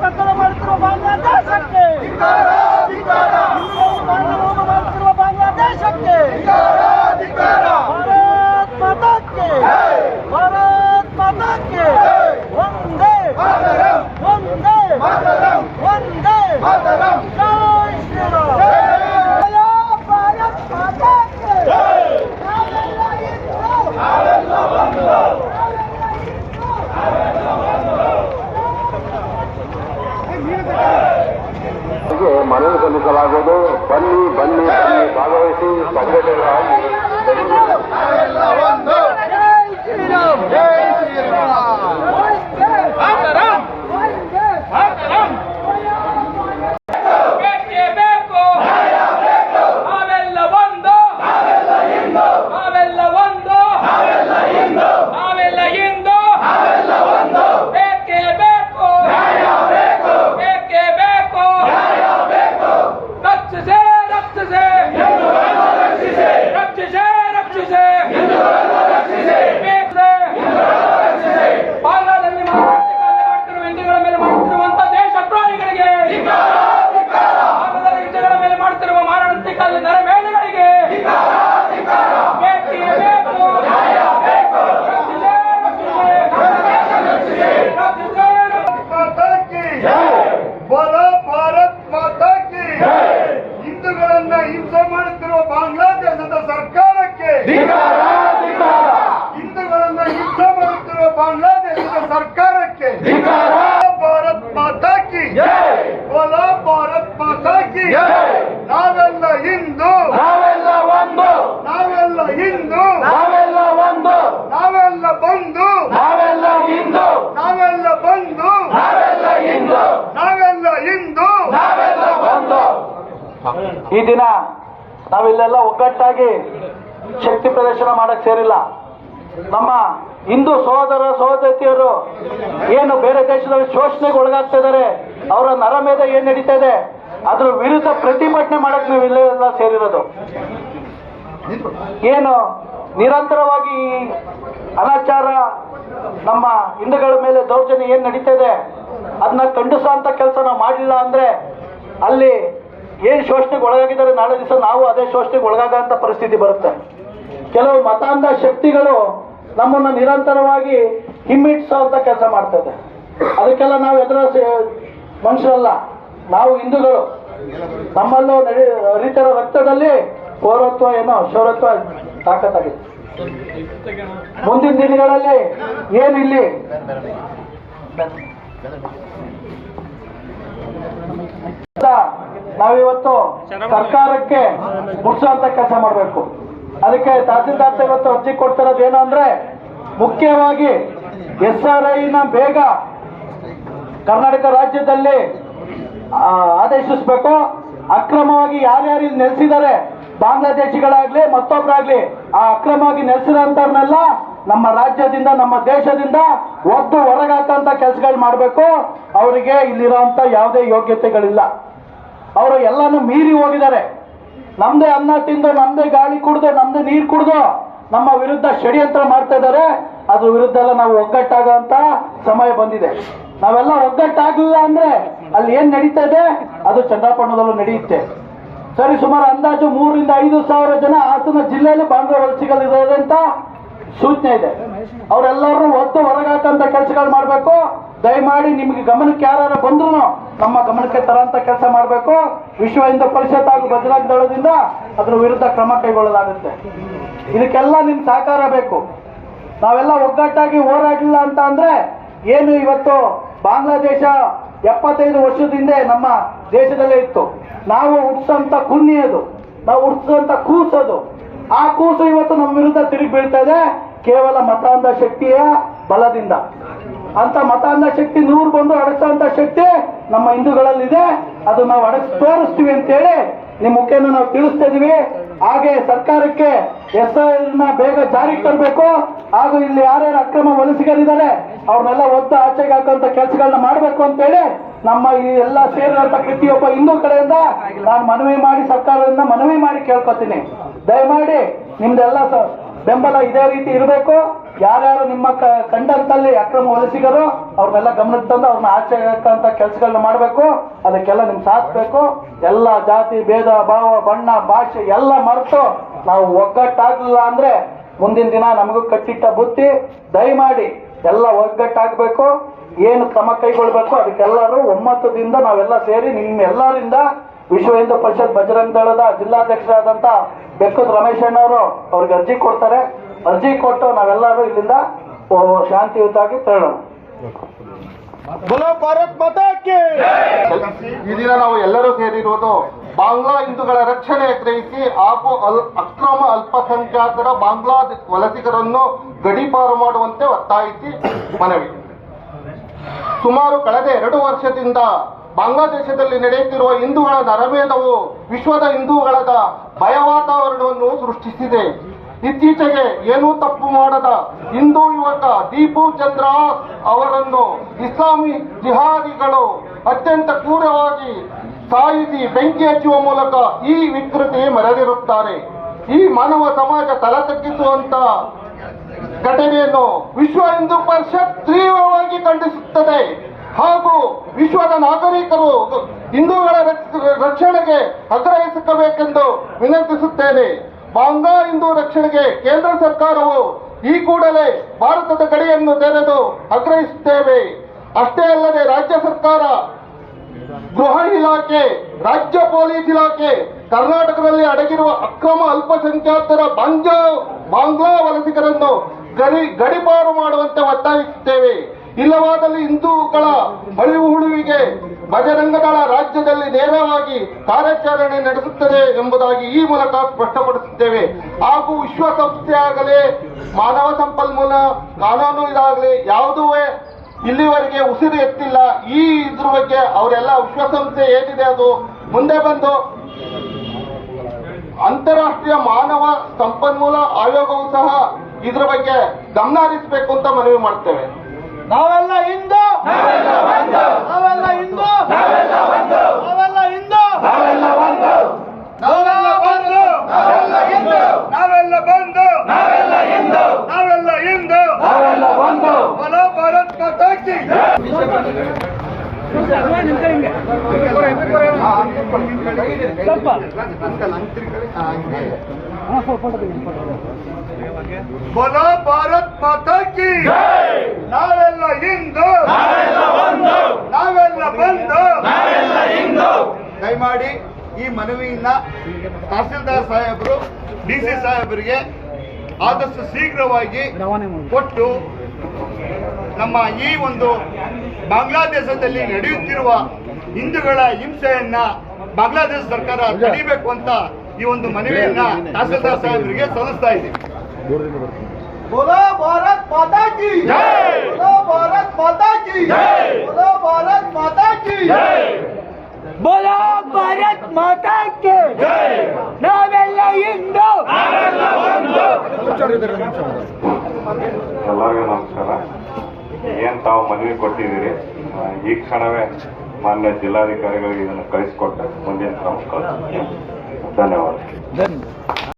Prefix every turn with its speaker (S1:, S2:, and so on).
S1: ¡Vamos a todo
S2: mundo! ಮನವಿ ಸಲ್ಲಿಸಲಾಗುವುದು ಬನ್ನಿ ಬನ್ನಿ ಬನ್ನಿ ಭಾಗವಹಿಸಿ ಸಂಘಟನೆಗಳಾಗಿ
S3: Zé! ಹಿಂದೂಗಳನ್ನ ಯುದ್ಧ ಮಾಡುತ್ತಿರುವ ಬಾಂಗ್ಲಾದೇಶದ ಸರ್ಕಾರಕ್ಕೆ ಭಾರತ್ ಮಾತಾಕಿ. ಬಲ ಭಾರತ್ ಮಾತಾಕಿ. ನಾವೆಲ್ಲ ಹಿಂದೂ.
S2: ನಾವೆಲ್ಲ ಒಂದು.
S3: ನಾವೆಲ್ಲ ಹಿಂದೂ.
S2: ನಾವೆಲ್ಲ ಒಂದು.
S3: ನಾವೆಲ್ಲ ಬಂದು
S2: ನಾವೆಲ್ಲ ಹಿಂದೂ.
S3: ನಾವೆಲ್ಲ ಬಂದು
S2: ನಾವೆಲ್ಲ ಹಿಂದೂ.
S3: ನಾವೆಲ್ಲ ಹಿಂದೂ.
S2: ನಾವೆಲ್ಲ ಒಂದು ಈ ದಿನ ನಾವಿಲ್ಲೆಲ್ಲ ಒಗ್ಗಟ್ಟಾಗಿ ಶಕ್ತಿ ಪ್ರದರ್ಶನ ಮಾಡಕ್ ಸೇರಿಲ್ಲ. ನಮ್ಮ ಹಿಂದೂ ಸಹೋದರ, ಸಹೋದರಿಯರು ಏನು ಬೇರೆ ದೇಶದಲ್ಲಿ ಶೋಷಣೆಗೆ ಒಳಗಾಗ್ತಾ ಇದ್ದಾರೆ, ಅವರ ನರಮೇಧ ಏನ್ ನಡೀತಾ ಇದೆ, ಅದ್ರ ವಿರುದ್ಧ ಪ್ರತಿಭಟನೆ ಮಾಡಕ್ ನೀವು ಇಲ್ಲೆಲ್ಲ ಸೇರಿರೋದು. ಏನು ನಿರಂತರವಾಗಿ ಅನಾಚಾರ, ನಮ್ಮ ಹಿಂದೂಗಳ ಮೇಲೆ ದೌರ್ಜನ್ಯ ಏನ್ ನಡೀತಾ ಇದೆ ಅದನ್ನ ಖಂಡಿಸುವಂತ ಕೆಲಸ ನಾವು ಮಾಡಲಿಲ್ಲ ಅಂದ್ರೆ ಅಲ್ಲಿ ಏನ್ ಶೋಷಣೆಗೆ ಒಳಗಾಗಿದ್ದಾರೆ, ನಾಳೆ ದಿವಸ ನಾವು ಅದೇ ಶೋಷಣೆಗೆ ಒಳಗಾಗಂತ ಪರಿಸ್ಥಿತಿ ಬರುತ್ತೆ. ಕೆಲವು ಮತಾಂಧ ಶಕ್ತಿಗಳು ನಮ್ಮನ್ನ ನಿರಂತರವಾಗಿ ಹಿಮ್ಮೆಟ್ಟಿಸುವಂತ ಕೆಲಸ ಮಾಡ್ತದೆ. ಅದಕ್ಕೆಲ್ಲ ನಾವು ಎದುರ ಮನುಷ್ಯರಲ್ಲ, ನಾವು ಹಿಂದೂಗಳು. ನಮ್ಮಲ್ಲೂ ನಡಿ ಹರಿತರ ರಕ್ತದಲ್ಲಿ ಪೌರತ್ವ ಏನೋ, ಶೌರತ್ವ ತಾಕತ್ತಾಗಿದೆ. ಮುಂದಿನ ದಿನಗಳಲ್ಲಿ ಏನಿಲ್ಲಿ? ನಾವಿವತ್ತು ಸರ್ಕಾರಕ್ಕೆ ಮುಟ್ಸುವಂತ ಕೆಲಸ ಮಾಡಬೇಕು. ಅದಕ್ಕೆ ತಹಸೀಲ್ದಾರ್ ಇವತ್ತು ಅರ್ಜಿ ಕೊಡ್ತಿರೋದು ಏನು ಅಂದ್ರೆ ಮುಖ್ಯವಾಗಿ ಎಸ್ ಆರ್ ಐನ ಬೇಗ ಕರ್ನಾಟಕ ರಾಜ್ಯದಲ್ಲಿ ಆದೇಶಿಸಬೇಕು. ಅಕ್ರಮವಾಗಿ ಯಾರ್ಯಾರು ಇಲ್ಲಿ ನೆಲೆಸಿದ್ದಾರೆ, ಬಾಂಗ್ಲಾದೇಶಿಗಳಾಗ್ಲಿ ಮತ್ತೊಬ್ಬರಾಗ್ಲಿ ಆ ಅಕ್ರಮವಾಗಿ ನೆಲೆಸಿರೋಂಥವ್ರನ್ನೆಲ್ಲ ನಮ್ಮ ರಾಜ್ಯದಿಂದ, ನಮ್ಮ ದೇಶದಿಂದ ಒದ್ದು ಹೊರಗಾಕಂತ ಕೆಲಸಗಳು ಮಾಡಬೇಕು. ಅವರಿಗೆ ಇಲ್ಲಿರೋಂಥ ಯಾವುದೇ ಯೋಗ್ಯತೆಗಳಿಲ್ಲ. ಅವರು ಎಲ್ಲಾನು ಮೀರಿ ಹೋಗಿದ್ದಾರೆ. ನಮ್ದೇ ಅನ್ನ ತಿಂದು, ನಮ್ದೇ ಗಾಳಿ ಕುಡ್ದು, ನಮ್ದೇ ನೀರು ಕುಡ್ದು ನಮ್ಮ ವಿರುದ್ಧ ಷಡ್ಯಂತ್ರ ಮಾಡ್ತಾ ಇದ್ದಾರೆ. ಅದ್ರ ವಿರುದ್ಧ ಎಲ್ಲ ನಾವು ಒಗ್ಗಟ್ಟಾಗುವಂತ ಸಮಯ ಬಂದಿದೆ. ನಾವೆಲ್ಲ ಒಗ್ಗಟ್ಟಾಗಲಿಲ್ಲ ಅಂದ್ರೆ ಅಲ್ಲಿ ಏನ್ ನಡೀತಾ ಇದೆ? ಅದು ಚಂದ್ರಪಟ್ಟಣದಲ್ಲೂ ನಡೆಯುತ್ತೆ. ಸರಿ, ಸುಮಾರು ಅಂದಾಜು ಮೂರರಿಂದ ಐದು ಸಾವಿರ ಜನ ಹಾಸನ ಜಿಲ್ಲೆಯಲ್ಲಿ ಬಾಂಗ್ಲಾ ವಲಸಿಗಳಿದ್ದಾರೆ ಅಂತ ಸೂಚನೆ ಇದೆ. ಅವರೆಲ್ಲರೂ ಒತ್ತು ಹೊರಗಾಕಂತ ಕೆಲಸಗಳು ಮಾಡಬೇಕು. ದಯಮಾಡಿ ನಿಮಗೆ ಗಮನಕ್ಕೆ ಯಾರು ಬಂದ್ರು ನಮ್ಮ ಗಮನಕ್ಕೆ ತರಂತ ಕೆಲಸ ಮಾಡಬೇಕು. ವಿಶ್ವ ಹಿಂದೂ ಪರಿಷತ್ ಹಾಗೂ ಭದ್ರಾ ದಳದಿಂದ ಅದರ ವಿರುದ್ಧ ಕ್ರಮ ಕೈಗೊಳ್ಳಲಾಗುತ್ತೆ. ಇದಕ್ಕೆಲ್ಲ ನಿಮ್ ಸಹಕಾರ ಬೇಕು. ನಾವೆಲ್ಲ ಒಗ್ಗಟ್ಟಾಗಿ ಹೋರಾಡಲಿಲ್ಲ ಅಂತ ಅಂದ್ರೆ ಏನು ಇವತ್ತು ಬಾಂಗ್ಲಾದೇಶ ಎಪ್ಪತ್ತೈದು ವರ್ಷದಿಂದ ನಮ್ಮ ದೇಶದಲ್ಲೇ ಇತ್ತು. ನಾವು ಕುನ್ನಿ ಅದು. ನಾವು ಹುಟ್ಟಿಸಂತ ಕೂಸದು ಆ ಕೂಸು ಇವತ್ತು ನಮ್ಮ ವಿರುದ್ಧ ತಿರುಗಿ ಬೀಳ್ತಾ ಇದೆ. ಕೇವಲ ಮತಾಂಧ ಶಕ್ತಿಯ ಬಲದಿಂದ. ಅಂತ ಮತಾಂಧ ಶಕ್ತಿ, ನೂರು ಬಂದು ಅಡಗಿಸೋ ಶಕ್ತಿ ನಮ್ಮ ಹಿಂದೂಗಳಲ್ಲಿದೆ. ಅದು ನಾವು ಅಡಗಿಸಿ ತೋರಿಸ್ತೀವಿ ಅಂತೇಳಿ ನಿಮ್ಮ ಮುಖೇನ ನಾವು ತಿಳಿಸ್ತಾ ಇದೀವಿ. ಹಾಗೆ ಸರ್ಕಾರಕ್ಕೆ ಎಸ್ನ ಬೇಗ ಜಾರಿಗೆ ತರಬೇಕು. ಹಾಗೂ ಇಲ್ಲಿ ಯಾರ್ಯಾರು ಅಕ್ರಮ ವಲಸಿಗರಿದ್ದಾರೆ, ಅವ್ರನ್ನೆಲ್ಲ ಒದ್ದು ಆಚೆಗೆ ಹಾಕುವಂತ ಕೆಲಸಗಳನ್ನ ಮಾಡಬೇಕು ಅಂತೇಳಿ ನಮ್ಮ ಈ ಎಲ್ಲ ಸೇರಿದಂತ ಪ್ರತಿಯೊಬ್ಬ ಹಿಂದೂ ಕಡೆಯಿಂದ ನಾನು ಮನವಿ ಮಾಡಿ ಸರ್ಕಾರದಿಂದ ಮನವಿ ಮಾಡಿ ಕೇಳ್ಕೊತೀನಿ. ದಯಮಾಡಿ ನಿಮ್ದೆಲ್ಲ ಬೆಂಬಲ ಇದೇ ರೀತಿ ಇರಬೇಕು. ಯಾರ್ಯಾರು ನಿಮ್ಮ ಕಂಡಂತಲ್ಲಿ ಅಕ್ರಮ ವಲಸಿಗರು ಅವ್ರನ್ನೆಲ್ಲ ಗಮನಕ್ಕೆ ತಂದು ಅವ್ರನ್ನ ಆಚೆ ಹಾಕಂತ ಕೆಲಸಗಳನ್ನ ಮಾಡಬೇಕು. ಅದಕ್ಕೆಲ್ಲ ನಿಮ್ ಸಾಥ್ ಎಲ್ಲ ಜಾತಿ, ಭೇದ, ಭಾವ, ಬಣ್ಣ, ಭಾಷೆ ಎಲ್ಲ ಮರೆತು ನಾವು ಒಗ್ಗಟ್ಟಾಗಲಿಲ್ಲ ಅಂದ್ರೆ ಮುಂದಿನ ದಿನ ನಮಗೂ ಕಟ್ಟಿಟ್ಟ ಬುತ್ತಿ ದಯಮಾಡಿ ಎಲ್ಲ ಒಗ್ಗಟ್ಟಾಗಬೇಕು. ಏನು ಕ್ರಮ ಕೈಗೊಳ್ಬೇಕು ಅದಕ್ಕೆಲ್ಲರೂ ಒಮ್ಮತದಿಂದ ನಾವೆಲ್ಲ ಸೇರಿ ನಿಮ್ಮ ಎಲ್ಲರಿಂದ ವಿಶ್ವ ಹಿಂದೂ ಪರಿಷತ್ ಬಜರಂಗ ದಳದ ಜಿಲ್ಲಾಧ್ಯಕ್ಷರಾದಂಥ ಬೆಕ್ಕದ ರಮೇಶ್ ಅಣ್ಣವರು ಅವ್ರಿಗೆ ಅರ್ಜಿ ಕೊಡ್ತಾರೆ. ಅರ್ಜಿ ಕೊಟ್ಟು ನಾವೆಲ್ಲರೂ ಇಲ್ಲಿಂದ ಶಾಂತಿಯುತವಾಗಿ ತೆರಳೋಣ.
S4: ಈ ದಿನ ನಾವು ಎಲ್ಲರೂ ಸೇರಿರುವುದು ಬಾಂಗ್ಲಾ ಹಿಂದೂಗಳ ರಕ್ಷಣೆ ಗ್ರಹಿಸಿ ಹಾಗೂ ಅಕ್ರಮ ಅಲ್ಪಸಂಖ್ಯಾತರ ಬಾಂಗ್ಲಾ ವಲಸಿಗರನ್ನು ಗಡೀಪಾರು ಮಾಡುವಂತೆ ಒತ್ತಾಯಿಸಿ ಮನವಿ. ಸುಮಾರು ಕಳೆದ ಎರಡು ವರ್ಷದಿಂದ ಬಾಂಗ್ಲಾದೇಶದಲ್ಲಿ ನಡೆಯುತ್ತಿರುವ ಹಿಂದೂಗಳ ನರಮೇಧವು ವಿಶ್ವದ ಹಿಂದೂಗಳ ಭಯ ವಾತಾವರಣವನ್ನು ಸೃಷ್ಟಿಸಿದೆ. ಇತ್ತೀಚೆಗೆ ಏನೂ ತಪ್ಪು ಮಾಡದ ಹಿಂದೂ ಯುವಕ ದೀಪು ಚಂದ್ರ ಅವರನ್ನು ಇಸ್ಲಾಮಿ ಜಿಹಾದಿಗಳು ಅತ್ಯಂತ ಕ್ರೂರವಾಗಿ ಸಾಯಿಸಿ ಬೆಂಕಿ ಹಚ್ಚುವ ಮೂಲಕ ಈ ವಿಕೃತಿ ಮರೆದಿರುತ್ತಾರೆ. ಈ ಮಾನವ ಸಮಾಜ ತಲೆ ತಗ್ಗಿಸುವಂತ ಘಟನೆಯನ್ನು ವಿಶ್ವ ಹಿಂದೂ ಪರಿಷತ್ ತೀವ್ರವಾಗಿ ಖಂಡಿಸುತ್ತದೆ. ಹಾಗೂ ವಿಶ್ವದ ನಾಗರಿಕರು ಹಿಂದೂಗಳ ರಕ್ಷ- ರಕ್ಷಣೆಗೆ ಆಗ್ರಹಿಸಬೇಕೆಂದು ವಿನಂತಿಸುತ್ತೇನೆ. ಬಾಂಗ್ಲಾ ಹಿಂದೂ ರಕ್ಷಣೆಗೆ ಕೇಂದ್ರ ಸರ್ಕಾರವು ಈ ಕೂಡಲೇ ಭಾರತದ ಗಡಿಯನ್ನು ತೆರೆದು ಆಗ್ರಹಿಸುತ್ತೇವೆ. ಅಷ್ಟೇ ಅಲ್ಲದೆ ರಾಜ್ಯ ಸರ್ಕಾರ ಗೃಹ ಇಲಾಖೆ, ರಾಜ್ಯ ಪೊಲೀಸ್ ಇಲಾಖೆ, ಕರ್ನಾಟಕದಲ್ಲಿ ಅಡಗಿರುವ ಅಕ್ರಮ ಅಲ್ಪಸಂಖ್ಯಾತರ ಬಾಂಗ್ಲಾ ಬಾಂಗ್ಲಾ ವಲಸಿಗರನ್ನು ಗಡಿ ಗಡಿಪಾರು ಮಾಡುವಂತೆ ಒತ್ತಾಯಿಸುತ್ತೇವೆ. ಇಲ್ಲವಾದಲ್ಲಿ ಹಿಂದೂಗಳ ಅಳಿವು ಉಳುವಿಗೆ ಬಜರಂಗದಳ ರಾಜ್ಯದಲ್ಲಿ ನೇರವಾಗಿ ಕಾರ್ಯಾಚರಣೆ ನಡೆಸುತ್ತದೆ ಎಂಬುದಾಗಿ ಈ ಮೂಲಕ ಸ್ಪಷ್ಟಪಡಿಸುತ್ತೇವೆ. ಹಾಗೂ ವಿಶ್ವಸಂಸ್ಥೆ ಆಗಲಿ, ಮಾನವ ಸಂಪನ್ಮೂಲ ಕಾನೂನು ಇದಾಗಲಿ, ಯಾವುದೂ ಇಲ್ಲಿವರೆಗೆ ಉಸಿರು ಎತ್ತಿಲ್ಲ. ಈ ಇದ್ರ ಬಗ್ಗೆ ಅವರೆಲ್ಲ ವಿಶ್ವಸಂಸ್ಥೆ ಏನಿದೆ ಅದು ಮುಂದೆ ಬಂದು ಅಂತಾರಾಷ್ಟ್ರೀಯ ಮಾನವ ಸಂಪನ್ಮೂಲ ಆಯೋಗವು ಸಹ ಇದ್ರ ಬಗ್ಗೆ ಗಮನ ಹರಿಸಬೇಕು ಅಂತ ಮನವಿ ಮಾಡ್ತೇವೆ.
S1: ನಾವೆಲ್ಲ ಹಿಂದೂ ನಾವೆಲ್ಲ ಹಿಂದೂ ನಾವೆಲ್ಲ ಹಿಂದೂ
S3: ನಾವೆಲ್ಲ ಬಂದು ನಾವೆಲ್ಲ ಬಂದು ನಾವೆಲ್ಲ ಹಿಂದೂ ಬಲೋ ಭಾರತ್ ಮಾತಾ ಕಿ ಬಲೋ ಭಾರತ್ ಮಾತಾ ಕಿ ನಾವೆಲ್ಲ ಇಂದು ನಾವೆಲ್ಲ ಬಂದು. ದಯಮಾಡಿ ಈ ಮನವಿಯನ್ನ ತಹಸೀಲ್ದಾರ್ ಸಾಹೇಬರು ಡಿ ಸಿ ಸಾಹೇಬರಿಗೆ ಆದಷ್ಟು ಶೀಘ್ರವಾಗಿ ಕೊಟ್ಟು ನಮ್ಮ ಈ ಒಂದು ಬಾಂಗ್ಲಾದೇಶದಲ್ಲಿ ನಡೆಯುತ್ತಿರುವ ಹಿಂದೂಗಳ ಹಿಂಸೆಯನ್ನ ಬಾಂಗ್ಲಾದೇಶ ಸರ್ಕಾರ ತಡಿಬೇಕು ಅಂತ ಈ ಒಂದು ಮನವಿಯನ್ನ ತಹಸೀಲ್ದಾರ್ ಸಾಹೇಬರಿಗೆ ಸಲ್ಲಿಸ್ತಾ ಇದ್ದೀವಿ.
S1: बोलो भारत माता की बोलो भारत माता की बोलो भारत माता की बोलो भारत माता की ನಾವೆಲ್ಲ ಹಿಂದೂ
S5: ಎಲ್ಲರಿಗೂ ನಮಸ್ಕಾರ ಏನ್ ತಾವು ಮನವಿ ಕೊಟ್ಟಿದ್ದೀರಿ ಆ, ಈ ಕ್ಷಣವೇ ಮಾನ್ಯ ಜಿಲ್ಲಾಧಿಕಾರಿಗಳಿಗೆ ಇದನ್ನು ಕಳಿಸಿಕೊಟ್ಟೆ ಮುಂದಿನ ಕ್ರಮ ಕಳಿಸ್ತೀನಿ. ಧನ್ಯವಾದ